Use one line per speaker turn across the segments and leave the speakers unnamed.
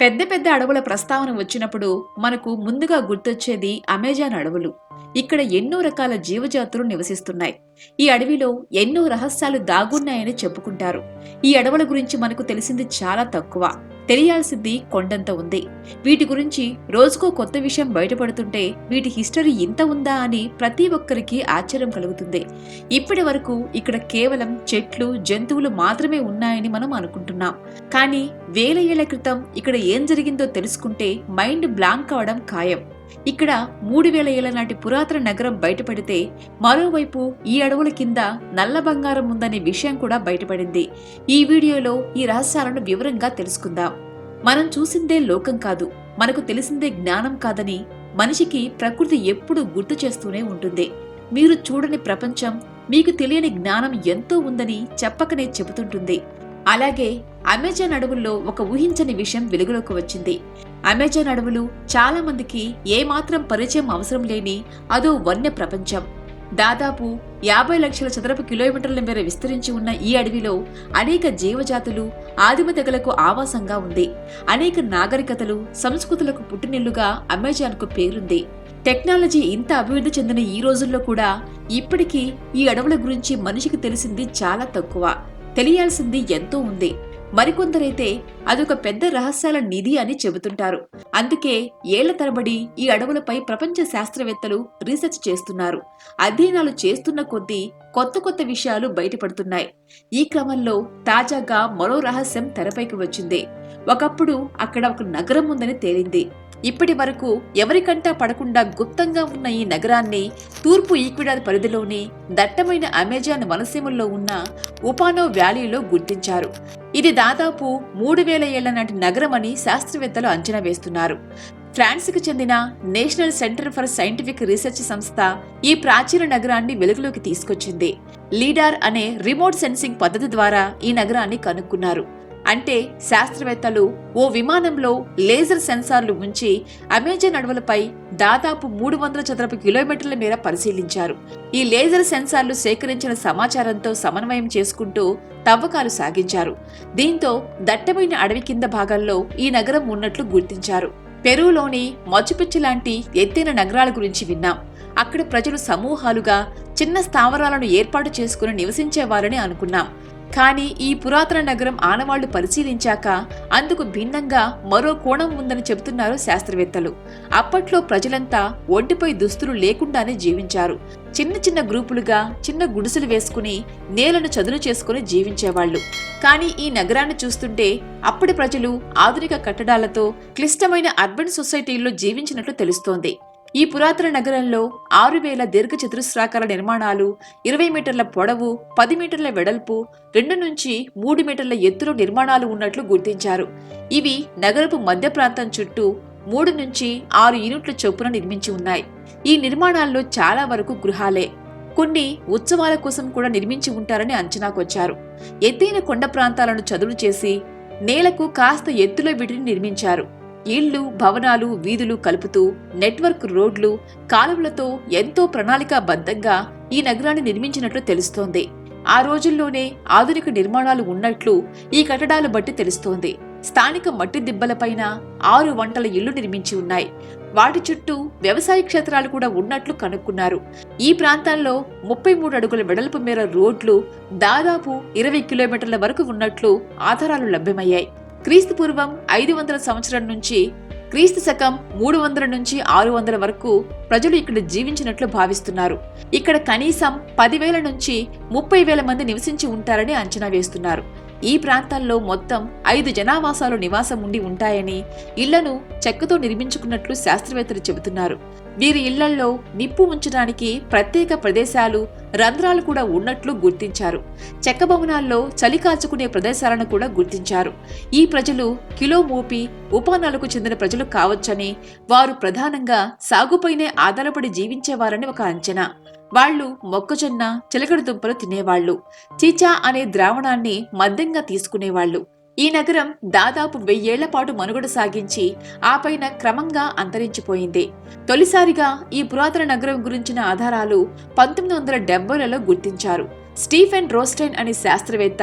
పెద్ద పెద్ద అడవుల ప్రస్తావన వచ్చినప్పుడు మనకు ముందుగా గుర్తొచ్చేది అమెజాన్ అడవులు. ఇక్కడ ఎన్నో రకాల జీవజాతులు నివసిస్తున్నాయి. ఈ అడవిలో ఎన్నో రహస్యాలు దాగున్నాయని చెప్పుకుంటారు. ఈ అడవుల గురించి మనకు తెలిసింది చాలా తక్కువ. తెలియాల్సింది కొండంత ఉంది. వీటి గురించి రోజుకో కొత్త విషయం బయటపడుతుంటే వీటి హిస్టరీ ఇంత ఉందా అని ప్రతి ఒక్కరికి ఆశ్చర్యం కలుగుతుంది. ఇప్పటి వరకు ఇక్కడ కేవలం చెట్లు జంతువులు మాత్రమే ఉన్నాయని మనం అనుకుంటున్నాం. కానీ వేల ఏళ్ళ క్రితం ఇక్కడ ఏం జరిగిందో తెలుసుకుంటే మైండ్ బ్లాంక్ అవడం ఖాయం. ఇక్కడ మూడు వేల ఏళ్ళ నాటి పురాతన నగరం బయటపడితే మరోవైపు ఈ అడవుల కింద నల్ల బంగారం ఉందనే విషయం కూడా బయటపడింది. ఈ వీడియోలో ఈ రహస్యాలను వివరంగా తెలుసుకుందాం. మనం చూసిందే లోకం కాదు మనకు తెలిసిందే జ్ఞానం కాదని మనిషికి ప్రకృతి ఎప్పుడూ గుర్తు చేస్తూనే ఉంటుంది. మీరు చూడని ప్రపంచం మీకు తెలియని జ్ఞానం ఎంతో ఉందని చెప్పకనే చెబుతుంటుంది. అలాగే అమెజాన్ అడవుల్లో ఒక ఊహించని విషయం వెలుగులోకి వచ్చింది. అమెజాన్ అడవులు చాలా మందికి ఏమాత్రం పరిచయం అవసరం లేని అదో వన్య ప్రపంచం. దాదాపు యాభై లక్షల చదరపు కిలోమీటర్ల మేర విస్తరించి ఉన్న ఈ అడవిలో అనేక జీవజాతులు ఆదిమ తెగలకు ఆవాసంగా ఉంది. అనేక నాగరికతలు సంస్కృతులకు పుట్టినిల్లుగా అమెజాన్కు పేరుంది. టెక్నాలజీ ఇంత అభివృద్ధి చెందిన ఈ రోజుల్లో కూడా ఇప్పటికీ ఈ అడవుల గురించి మనిషికి తెలిసింది చాలా తక్కువ. తెలియాల్సింది ఎంతో ఉంది. మరికొందరైతే అదొక పెద్ద రహస్యాల నిధి అని చెబుతుంటారు. అందుకే ఏళ్ళ తరబడి ఈ అడవులపై ప్రపంచ శాస్త్రవేత్తలు రీసెర్చ్ చేస్తున్నారు. అధ్యయనాలు చేస్తున్న కొద్దీ కొత్త కొత్త విషయాలు బయటపడుతున్నాయి. ఈ క్రమంలో తాజాగా మరో రహస్యం తెరపైకి వచ్చింది. ఒకప్పుడు అక్కడ ఒక నగరం ఉందని తేలింది. ఇప్పటి వరకు ఎవరికంటా పడకుండా గుప్తంగా ఉన్న ఈ నగరాన్ని తూర్పు ఈక్విడార్ పరిధిలోని దట్టమైన అమెజాన్ వనసీమల్లో ఉన్న ఉపానో వ్యాలీలో గుర్తించారు. ఇది దాదాపు మూడు వేల ఏళ్ళ నాటి నగరమని శాస్త్రవేత్తలు అంచనా వేస్తున్నారు. ఫ్రాన్స్కు చెందిన national centre for scientific research సంస్థ ఈ ప్రాచీన నగరాన్ని వెలుగులోకి తీసుకొచ్చింది. లీడార్ అనే రిమోట్ సెన్సింగ్ పద్ధతి ద్వారా ఈ నగరాన్ని కనుక్కున్నారు. అంటే శాస్త్రవేత్తలు ఓ విమానంలో లేజర్ సెన్సార్లు ఉంచి అమెజాన్ అడవులపై దాదాపు మూడు వందల చదరపు కిలోమీటర్ల మేర పరిశీలించారు. ఈ లేజర్ సెన్సార్లు సేకరించిన సమాచారంతో సమన్వయం చేసుకుంటూ తవ్వకాలు సాగించారు. దీంతో దట్టమైన అడవి కింద భాగంలో ఈ నగరం ఉన్నట్లు గుర్తించారు. పెరూలోని మచ్చుపిచ్చు లాంటి ఎత్తైన నగరాల గురించి విన్నాం. అక్కడ ప్రజలు సమూహాలుగా చిన్న స్థావరాలను ఏర్పాటు చేసుకుని నివసించేవారని అనుకున్నాం. కానీ ఈ పురాతన నగరం ఆనవాళ్ళు పరిశీలించాక అందుకు భిన్నంగా మరో కోణం ఉందని చెబుతున్నారు శాస్త్రవేత్తలు. అప్పట్లో ప్రజలంతా ఒంటిపై దుస్తులు లేకుండానే జీవించారు. చిన్న చిన్న గ్రూపులుగా చిన్న గుడిసెలు వేసుకుని నేలను చదును చేసుకుని జీవించేవాళ్ళు కానీ ఈ నగరాన్ని చూస్తుంటే అప్పటి ప్రజలు ఆధునిక కట్టడాలతో క్లిష్టమైన అర్బన్ సొసైటీల్లో జీవించినట్లు తెలుస్తోంది. ఈ పురాతన నగరంలో ఆరు వేల దీర్ఘ చతురస్రాకార నిర్మాణాలు ఇరవై మీటర్ల పొడవు పది మీటర్ల వెడల్పు రెండు నుంచి మూడు మీటర్ల ఎత్తులో నిర్మాణాలు ఉన్నట్లు గుర్తించారు. ఇవి నగరపు మధ్య ప్రాంతం చుట్టూ మూడు నుంచి ఆరు యూనిట్ల చొప్పున నిర్మించి ఉన్నాయి. ఈ నిర్మాణాల్లో చాలా వరకు గృహాలే. కొన్ని ఉత్సవాల కోసం కూడా నిర్మించి ఉంటారని అంచనాకొచ్చారు. ఎత్తైన కొండ ప్రాంతాలను చదును చేసి నేలకు కాస్త ఎత్తులో వీటిని నిర్మించారు. ఇళ్ళు భవనాలు వీధులు కలుపుతూ నెట్వర్క్ రోడ్లు కాలువలతో ఎంతో ప్రణాళికాబద్ధంగా ఈ నగరాన్ని నిర్మించినట్లు తెలుస్తోంది. ఆ రోజుల్లోనే ఆధునిక నిర్మాణాలు ఉన్నట్లు ఈ కట్టడాలు బట్టి తెలుస్తోంది. స్థానిక మట్టి దిబ్బలపైన ఆరు వంటల ఇళ్ళు నిర్మించి ఉన్నాయి. వాటి చుట్టూ వ్యవసాయ క్షేత్రాలు కూడా ఉన్నట్లు కనుక్కున్నారు. ఈ ప్రాంతాల్లో ముప్పై మూడు అడుగుల వెడల్పు మేర రోడ్లు దాదాపు ఇరవై కిలోమీటర్ల వరకు ఉన్నట్లు ఆధారాలు లభ్యమయ్యాయి. క్రీస్తు పూర్వం ఐదు వందల సంవత్సరం నుంచి క్రీస్తు శకం మూడు వందల నుంచి ఆరు వందల వరకు ప్రజలు ఇక్కడ జీవించినట్లు భావిస్తున్నారు. ఇక్కడ కనీసం పదివేల నుంచి ముప్పై వేల మంది నివసించి ఉంటారని అంచనా వేస్తున్నారు. ఈ ప్రాంతాల్లో మొత్తం ఐదు జనావాసాలు నివాసం ఉండి ఉంటాయని ఇళ్ళను చెక్కతో నిర్మించుకున్నట్లు శాస్త్రవేత్తలు చెబుతున్నారు. వీరి ఇళ్ళల్లో నిప్పు ఉంచడానికి ప్రత్యేక ప్రదేశాలు రంధ్రాలు కూడా ఉన్నట్లు గుర్తించారు. చెక్క భవనాల్లో చలి కాచుకునే ప్రదేశాలను కూడా గుర్తించారు. ఈ ప్రజలు కిలో మోపి ఉపానాలకు చెందిన ప్రజలు కావచ్చని వారు ప్రధానంగా సాగుపైనే ఆధారపడి జీవించేవారని ఒక అంచనా. వాళ్ళు మొక్కజొన్న చిలకడ దుంపలు తినేవాళ్ళు చీచా అనే ద్రావణాన్ని మద్యంగా తీసుకునేవాళ్ళు ఈ నగరం దాదాపు వెయ్యేళ్ళ పాటు మనుగడ సాగించి ఆ పైన క్రమంగా అంతరించిపోయింది. తొలిసారిగా ఈ పురాతన నగరం గురించిన ఆధారాలు పంతొమ్మిది వందల డెబ్బైలలో గుర్తించారు. స్టీఫెన్ రోస్టైన్ అనే శాస్త్రవేత్త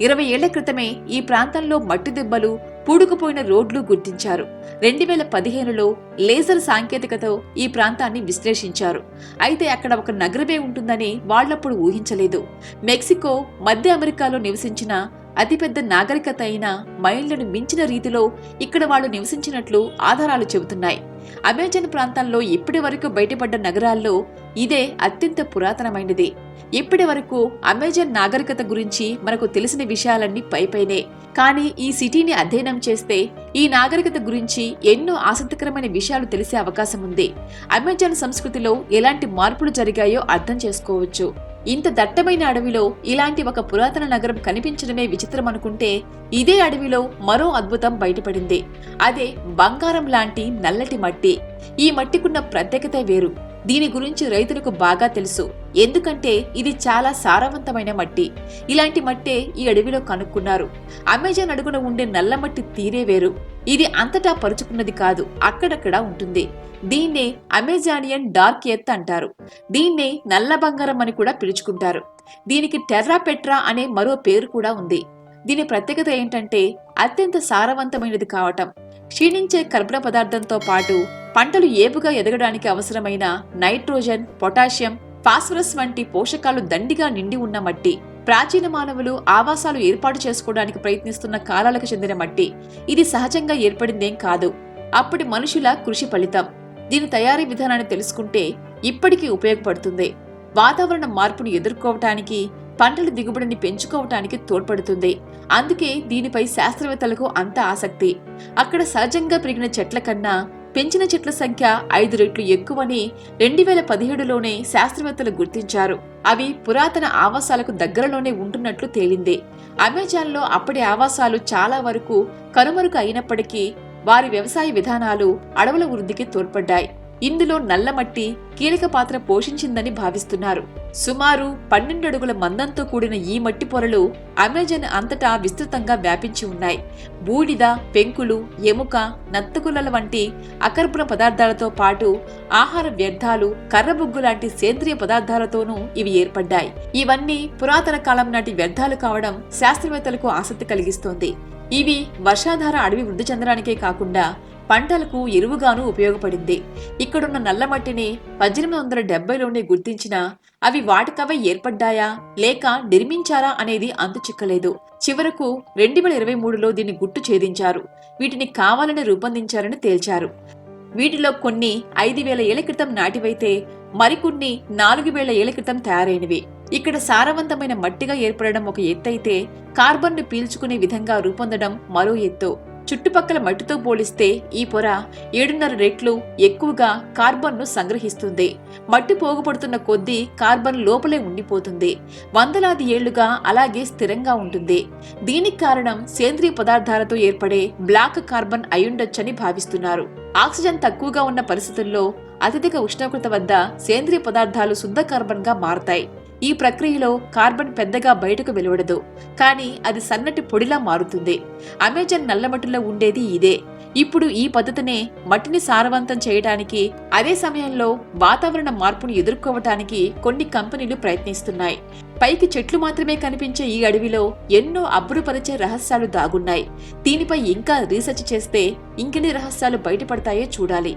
ఇరవై ఏళ్ళ క్రితమే ఈ ప్రాంతంలో మట్టి దెబ్బలు పూడుకుపోయిన రోడ్లు గుర్తించారు. రెండు వేల పదిహేనులో లేజర్ సాంకేతికతో ఈ ప్రాంతాన్ని విశ్లేషించారు. అయితే అక్కడ ఒక నగరమే ఉంటుందని వాళ్ళప్పుడు ఊహించలేదు. మెక్సికో మధ్య అమెరికాలో నివసించిన అతిపెద్ద నాగరికత అయిన మైళ్ళను మించిన రీతిలో ఇక్కడ వాళ్ళు నివసించినట్లు ఆధారాలు చెబుతున్నాయి. అమెజాన్ ప్రాంతాల్లో ఇప్పటి వరకు బయటపడ్డ నగరాల్లో ఇదే అత్యంత పురాతనమైనది. ఇప్పటి వరకు అమెజాన్ నాగరికత గురించి మనకు తెలిసిన విషయాలన్నీ పైపైనే కానీ ఈ సిటీని అధ్యయనం చేస్తే ఈ నాగరికత గురించి ఎన్నో ఆసక్తికరమైన విషయాలు తెలిసే అవకాశం ఉంది. అమెజాన్ సంస్కృతిలో ఎలాంటి మార్పులు జరిగాయో అర్థం చేసుకోవచ్చు. ఇంత దట్టమైన అడవిలో ఇలాంటి ఒక పురాతన నగరం కనిపించడమే విచిత్రం అనుకుంటే ఇదే అడవిలో మరో అద్భుతం బయటపడింది. అదే బంగారం లాంటి నల్లటి మట్టి. ఈ మట్టికున్న ప్రత్యేకత వేరు. దీని గురించి రైతులకు బాగా తెలుసు. ఎందుకంటే ఇది చాలా సారవంతమైన మట్టి. ఇలాంటి మట్టే ఈ అడవిలో కనుక్కున్నారు. అమెజాన్ అడుగున ఉండే నల్ల మట్టి తీరే వేరు. ఇది అంతటా పరుచుకున్నది కాదు అక్కడక్కడ ఉంటుంది. దీన్నే అమెజానియన్ డార్క్ ఎత్ అంటారు. దీన్నే నల్ల బంగారం అని కూడా పిలుచుకుంటారు. దీనికి టెర్రా పెట్రా అనే మరో పేరు కూడా ఉంది. దీని ప్రత్యేకత ఏంటంటే అత్యంత సారవంతమైనది కావటం. క్షీణించే కర్బన పదార్థంతో పాటు పంటలు ఏపుగా ఎదగడానికి అవసరమైన నైట్రోజన్ పొటాషియం ఫాస్ఫరస్ వంటి పోషకాలు దండిగా నిండి ఉన్న మట్టి ప్రాచీన మానవులు ఆవాసాలు ఏర్పాటు చేసుకోవడానికి ప్రయత్నిస్తున్న కాలాలకు చెందిన మట్టి. ఇది సహజంగా ఏర్పడిందేం కాదు. అప్పటి మనుషుల కృషి ఫలితం. దీని తయారీ విధానాన్ని తెలుసుకుంటే ఇప్పటికీ ఉపయోగపడుతుంది. వాతావరణ మార్పును ఎదుర్కోవటానికి పంటల దిగుబడిని పెంచుకోవటానికి తోడ్పడుతుంది. అందుకే దీనిపై శాస్త్రవేత్తలకు అంత ఆసక్తి. అక్కడ సహజంగా పెరిగిన చెట్ల కన్నా పెంచిన చెట్ల సంఖ్య ఐదు రెట్లు ఎక్కువని రెండు వేల పదిహేడులోనే శాస్త్రవేత్తలు గుర్తించారు. అవి పురాతన ఆవాసాలకు దగ్గరలోనే ఉంటున్నట్లు తేలింది. అమెజాన్లో అప్పటి ఆవాసాలు చాలా వరకు కనుమరుగు అయినప్పటికీ వారి వ్యవసాయ విధానాలు అడవుల వృద్ధికి తోడ్పడ్డాయి. ఇందులో నల్లమట్టి కీలక పాత్ర పోషించిందని భావిస్తున్నారు. సుమారు పన్నెండు అడుగుల మందంతో కూడిన ఈ మట్టి పొరలు అమెజాన్ అంతటా విస్తృతంగా వ్యాపించి ఉన్నాయి. బూడిద పెంకులు ఎముక నత్తగుల్లల వంటి అకర్బన పదార్థాలతో పాటు ఆహార వ్యర్థాలు కర్రబుగ్గు లాంటి సేంద్రియ పదార్థాలతోనూ ఇవి ఏర్పడ్డాయి. ఇవన్నీ పురాతన కాలం నాటి వ్యర్థాలు కావడం శాస్త్రవేత్తలకు ఆసక్తి కలిగిస్తోంది. ఇవి వర్షాధార అడవి వృద్ధి చెందడానికే కాకుండా పంటలకు ఎరువుగాను ఉపయోగపడింది. ఇక్కడున్న నల్లమట్టిని పద్దెనిమిది వందల డెబ్బైలోనే గుర్తించినా అవి వాటికవే ఏర్పడ్డాయా? లేక నిర్మించారా అనేది అంతు చిక్కలేదు. చివరకు రెండు వేల ఇరవై మూడులో దీన్ని గుట్టు ఛేదించారు. వీటిని కావాలని రూపొందించారని తేల్చారు. వీటిలో కొన్ని ఐదు వేల ఏళ్ళ క్రితం నాటివైతే మరికొన్ని నాలుగు వేల ఏళ్ళ క్రితం తయారైనవి. ఇక్కడ సారవంతమైన మట్టిగా ఏర్పడడం ఒక ఎత్తైతే కార్బన్ను పీల్చుకునే విధంగా రూపొందడం మరో ఎత్తు. చుట్టుపక్కల మట్టితో పోలిస్తే ఈ పొర ఏడున్నర రెట్లు ఎక్కువగా కార్బన్ను సంగ్రహిస్తుంది. మట్టి పోగుపడుతున్న కొద్దీ కార్బన్ లోపలే ఉండిపోతుంది. వందలాది ఏళ్ళుగా అలాగే స్థిరంగా ఉంటుంది. దీనికి కారణం సేంద్రియ పదార్థాలతో ఏర్పడే బ్లాక్ కార్బన్ అయ్యుండొచ్చని భావిస్తున్నారు. ఆక్సిజన్ తక్కువగా ఉన్న పరిస్థితుల్లో అత్యధిక ఉష్ణోగ్రత వద్ద సేంద్రియ పదార్థాలు శుద్ధ కార్బన్గా మారతాయి. ఈ ప్రక్రియలో కార్బన్ పెద్దగా బయటకు వెలువడదు కానీ అది సన్నటి పొడిలా మారుతుంది. అమెజాన్ నల్లమట్టిలో ఉండేది ఇదే. ఇప్పుడు ఈ పద్ధతినే మట్టిని సారవంతం చేయడానికి అదే సమయంలో వాతావరణ మార్పును ఎదుర్కోవటానికి కొన్ని కంపెనీలు ప్రయత్నిస్తున్నాయి. పైకి చెట్లు మాత్రమే కనిపించే ఈ అడవిలో ఎన్నో అబ్బురుపరిచే రహస్యాలు దాగున్నాయి. దీనిపై ఇంకా రీసెర్చ్ చేస్తే ఇంకెన్ని రహస్యాలు బయటపడతాయో చూడాలి.